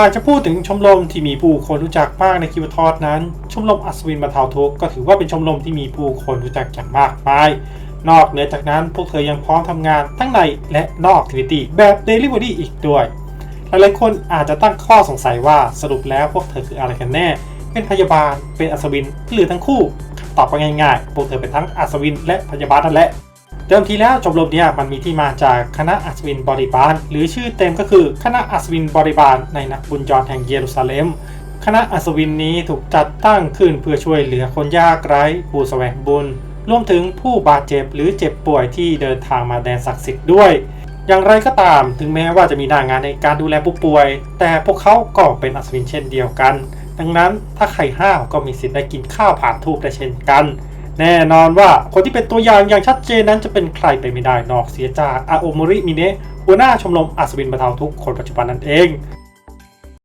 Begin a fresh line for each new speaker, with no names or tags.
หากจะพูดถึงชมรมที่มีผู้คนรู้จักมากในคิวทอดนั้น ชมรมอัศวินบรรเทาทุกข์ก็ถือว่าเป็นชมรมที่มีผู้คนรู้จักอย่างมากมาย นอกเหนือจากนั้นพวกเธอยังพร้อมทำงานทั้งในและนอกทิวิตี้แบบ Delivery อีกด้วย หลายๆคนอาจจะตั้งข้อสงสัยว่าสรุปแล้วพวกเธอคืออะไรกันแน่ เป็นพยาบาล เป็นอัศวินหรือทั้งคู่ ตอบก็ง่ายๆ พวกเธอเป็นทั้งอัศวินและพยาบาลนั่นแหละ เดิมทีแล้วชมรมเนี่ยมันมีที่มาจากคณะอัศวินบริบาล หรือชื่อเต็มก็คือคณะอัศวินบริบาลในนักบุญจรแห่งเยรูซาเล็ม คณะอัศวินนี้ถูกจัดตั้งขึ้นเพื่อช่วยเหลือคนยากไร้ผู้แสวงบุญ รวมถึงผู้บาดเจ็บหรือเจ็บป่วยที่เดินทางมาแดนศักดิ์สิทธิ์ด้วย อย่างไรก็ตามถึงแม้ว่าจะมีหน้างานในการดูแลผู้ป่วย แต่พวกเขาก็เป็นอัศวินเช่นเดียวกัน ดังนั้นถ้าใครห้าวก็มีสิทธิ์ได้กินข้าวผ่านทูบได้เช่นกัน แน่นอนว่าคนที่เป็นตัวอย่างอย่างชัดเจนนั้นจะเป็นใครไปไม่ได้นอกเสียจากอาโอมริมิเนะหัวหน้าชมรมอัศวินบรรเทาทุกข์คนปัจจุบันนั่นเอง